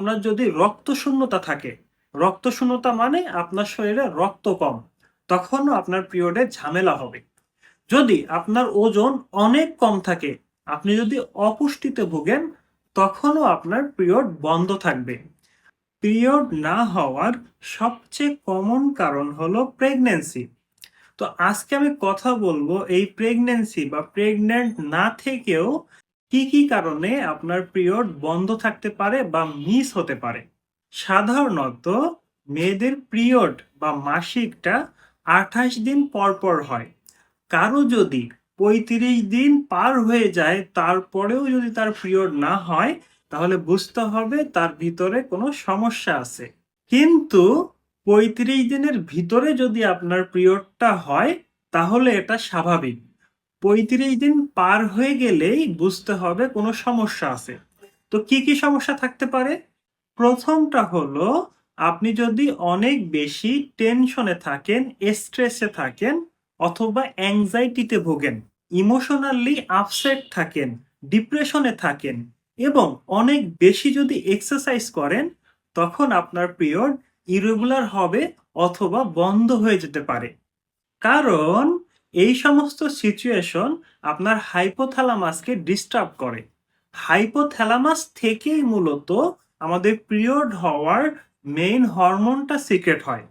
আপনার যদি রক্ত শূন্যতা থাকে রক্ত শূন্যতা মানে আপনার শরীরে রক্ত কম, তখনও আপনার পিরিয়ডে ঝামেলা হবে। যদি আপনার ওজন অনেক কম থাকে, আপনি যদি অপুষ্টিতে ভোগেন, তখনও আপনার পিরিয়ড বন্ধ থাকবে। পিরিয়ড না হওয়ার সবচেয়ে কমন কারণ হলো প্রেগনেন্সি তো আজকে আমি কথা বলব এই প্রেগনেন্সি বা প্রেগনেন্ট না থেকেও কি কি কারণে আপনার পিরিয়ড বন্ধ থাকতে পারে বা মিস হতে পারে? সাধারণত মেয়েদের পিরিয়ড বা মাসিকটা আঠাশ দিন পর পর হয়। কারও যদি পঁয়ত্রিশ দিন পার হয়ে যায়, তারপরেও যদি তার পিরিয়ড না হয়, তাহলে বুঝতে হবে তার ভিতরে কোনো সমস্যা আছে। কিন্তু পঁয়ত্রিশ দিনের ভিতরে যদি আপনার পিরিয়ডটা হয়, তাহলে এটা স্বাভাবিক। পঁয়ত্রিশ দিন পার হয়ে গেলেই বুঝতে হবে কোনো সমস্যা আছে। তো কি কি সমস্যা থাকতে পারে? প্রথমটা হলো, আপনি যদি অনেক বেশি টেনশনে থাকেন, স্ট্রেসে থাকেন, অথবা অ্যাংজাইটিতে ভোগেন, ইমোশনালি আপসেট থাকেন, ডিপ্রেশনে থাকেন, এবং অনেক বেশি যদি এক্সারসাইজ করেন, তখন আপনার পিরিয়ড ইরেগুলার হবে অথবা বন্ধ হয়ে যেতে পারে। কারণ এই সমস্ত সিচুয়েশন আপনার হাইপোথ্যালামাসকে ডিস্টার্ব করে। হাইপোথ্যালামাস থেকেই মূলত আমাদের পিরিয়ড হওয়ার মেইন হরমোনটা সিক্রেট হয়।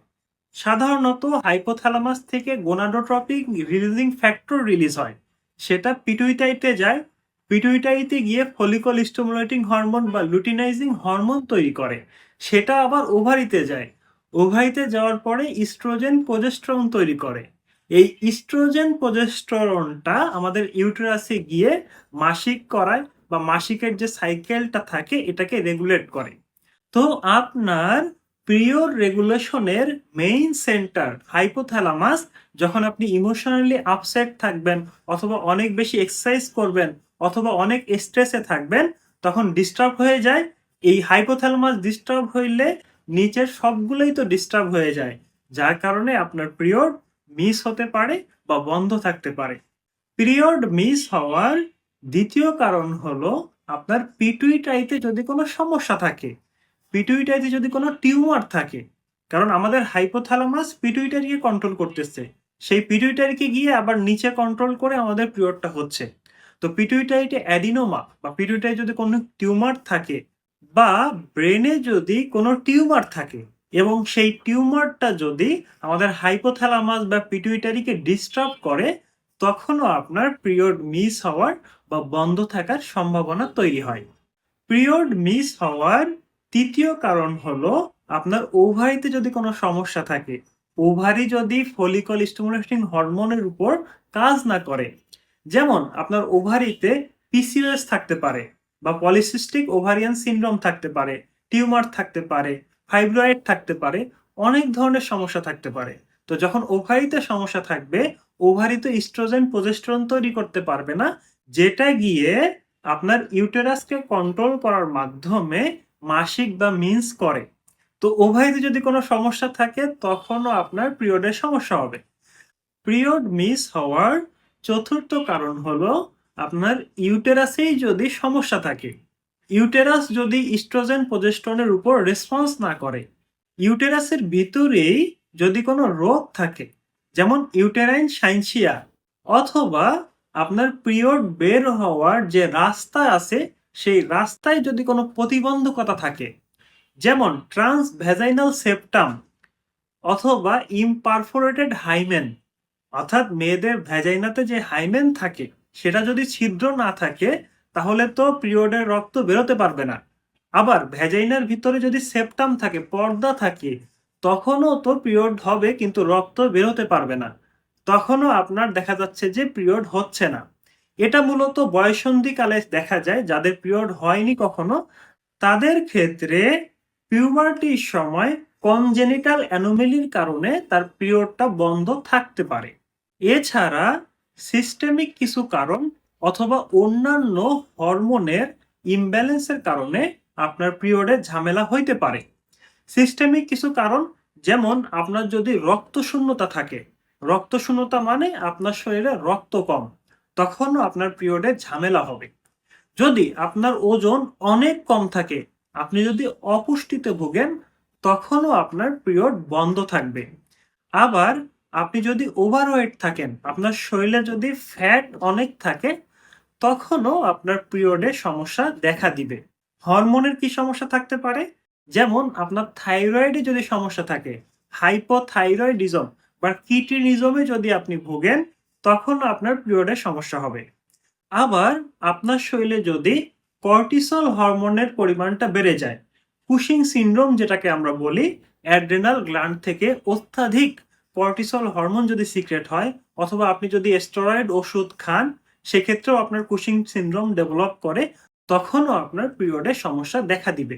সাধারণত হাইপোথ্যালামাস থেকে গোনাডোট্রপিক রিলিজিং ফ্যাক্টর রিলিজ হয়। সেটা পিটুইটাইতে যায়। পিটুইটাইতে গিয়ে ফলিকল স্টিমুলেটিং হরমোন বা লুটিনাইজিং হরমোন তৈরি করে। সেটা আবার ওভারিতে যায়। ওভারিতে যাওয়ার পরে ইস্ট্রোজেন প্রজেস্ট্রন তৈরি করে। এই ইস্ট্রোজেন প্রজেস্টরনটা আমাদের ইউটেরাসে গিয়ে মাসিক করায় বা মাসিকের যে সাইকেলটা থাকে, এটাকে রেগুলেট করে। তো আপনার পিরিয়ড রেগুলেশনের মেইন সেন্টার হাইপোথ্যালামাস যখন আপনি ইমোশনালি আপসেট থাকবেন অথবা অনেক বেশি এক্সারসাইজ করবেন অথবা অনেক স্ট্রেসে থাকবেন, তখন ডিস্টার্ব হয়ে যায়। এই হাইপোথ্যালামাস ডিস্টার্ব হইলে নিচের সবগুলোই তো ডিস্টার্ব হয়ে যায়। যার কারণে আপনার পিরিয়ড মিস হতে পারে বা বন্ধ থাকতে পারে। পিরিয়ড মিস হওয়ার দ্বিতীয় কারণ হলো আপনার পিটুইটাইতে যদি কোনো সমস্যা থাকে পিটুইটারিতে যদি কোনো টিউমার থাকে, কারণ আমাদের হাইপোথ্যালামাস পিটুইটারিকে কন্ট্রোল করতেছে, সেই পিটুইটারিকে গিয়ে আবার নিচে কন্ট্রোল করে আমাদের পিরিয়ডটা হচ্ছে। তো পিটুইটারিতে অ্যাডিনোমা বা পিটুইটারি যদি কোনো টিউমার থাকে বা ব্রেনে যদি কোনো টিউমার থাকে এবং সেই টিউমারটা যদি আমাদের হাইপোথ্যালামাস বা পিটুইটারিকে ডিস্টার্ব করে, তখনও আপনার পিরিয়ড মিস হওয়ার বা বন্ধ থাকার সম্ভাবনা তৈরি হয়। পিরিয়ড মিস হওয়ার তৃতীয় কারণ হলো আপনার ওভারিতে যদি কোনো সমস্যা থাকে ওভারি যদি ফলিকল স্টিমুলেটিং হরমোনের উপর কাজ না করে, যেমন আপনার ওভারিতে পিসিওএস থাকতে পারে বা পলিসিস্টিক ওভারিয়ান সিনড্রোম থাকতে পারে, টিউমার থাকতে পারে ফাইব্রয়েড থাকতে পারে, অনেক ধরনের সমস্যা থাকতে পারে। তো যখন ওভারিতে সমস্যা থাকবে, ওভারিতে ইস্ট্রোজেন প্রজেস্ট্রন তৈরি করতে পারবে না, যেটা গিয়ে আপনার ইউটেরাসকে কন্ট্রোল করার মাধ্যমে মাসিক বা মিন্স করে। তো ওভারিতে যদি কোনো সমস্যা থাকে, তখনও আপনার পিরিয়ডের সমস্যা হবে। পিরিয়ড মিস হওয়ার চতুর্থ কারণ হলো আপনার ইউটেরাসেই যদি সমস্যা থাকে। ইউটেরাস যদি ইস্ট্রোজেন প্রজেস্টনের উপর রেসপন্স না করে, ইউটেরাসের ভিতরেই যদি কোনো রোগ থাকে, যেমন ইউটেরাইন সাইনসিয়া, অথবা আপনার পিরিয়ড বের হওয়ার যে রাস্তা আছে, সেই রাস্তায় যদি কোনো প্রতিবন্ধকতা থাকে, যেমন ট্রান্স ভ্যাজাইনাল সেপ্টাম অথবা ইমপারফোরেটেড হাইমেন অর্থাৎ মেয়েদের ভ্যাজাইনাতে যে হাইমেন থাকে, সেটা যদি ছিদ্র না থাকে তাহলে তো পিরিয়ডের রক্ত বেরোতে পারবে না। আবার ভ্যাজাইনার ভিতরে যদি সেপ্টাম থাকে, পর্দা থাকে, তখনও তো পিরিয়ড হবে, কিন্তু রক্ত বেরোতে পারবে না। তখনও আপনার দেখা যাচ্ছে যে পিরিয়ড হচ্ছে না। এটা মূলত বয়সন্ধিকালে দেখা যায়, যাদের পিরিয়ড হয়নি কখনো, তাদের ক্ষেত্রে পিউবার্টির সময় কনজেনিটাল অ্যানোমেলির কারণে তার পিরিয়ডটা বন্ধ থাকতে পারে। এছাড়া সিস্টেমিক কিছু কারণ অথবা অন্যান্য হরমোনের ইমব্যালেন্সের কারণে আপনার পিরিয়ডে ঝামেলা হইতে পারে। সিস্টেমিক কিছু কারণ, যেমন আপনার যদি রক্ত শূন্যতা থাকে রক্ত শূন্যতা মানে আপনার শরীরে রক্ত কম, তখনও আপনার পিরিয়ডে ঝামেলা হবে। যদি আপনার ওজন অনেক কম থাকে, আপনি যদি অপুষ্টিতে ভোগেন, তখনও আপনার পিরিয়ড বন্ধ থাকবে। আবার আপনি যদি ওভারওয়েট থাকেন, আপনার শরীরে যদি ফ্যাট অনেক থাকে তখনও আপনার পিরিয়ডে সমস্যা দেখা দিবে। হরমোনের কি সমস্যা থাকতে পারে? যেমন আপনার থাইরয়েডে যদি সমস্যা থাকে, হাইপোথাইরয়েডিজম বা কিটিনিজমে যদি আপনি ভোগেন তখন আপনার পিরিয়ডের সমস্যা হবে। আবার আপনার শরীরে যদি কর্টিসল হরমোনের পরিমাণটা বেড়ে যায় কুশিং সিনড্রোম যেটাকে আমরা বলি, অ্যাড্রেনাল গ্ল্যান্ড থেকে অত্যাধিক কর্টিসল হরমোন যদি সিক্রেট হয়, অথবা আপনি যদি স্টেরয়েড ওষুধ খান সেক্ষেত্রেও আপনার কুশিং সিনড্রোম ডেভেলপ করে তখনও আপনার পিরিয়ডে সমস্যা দেখা দিবে।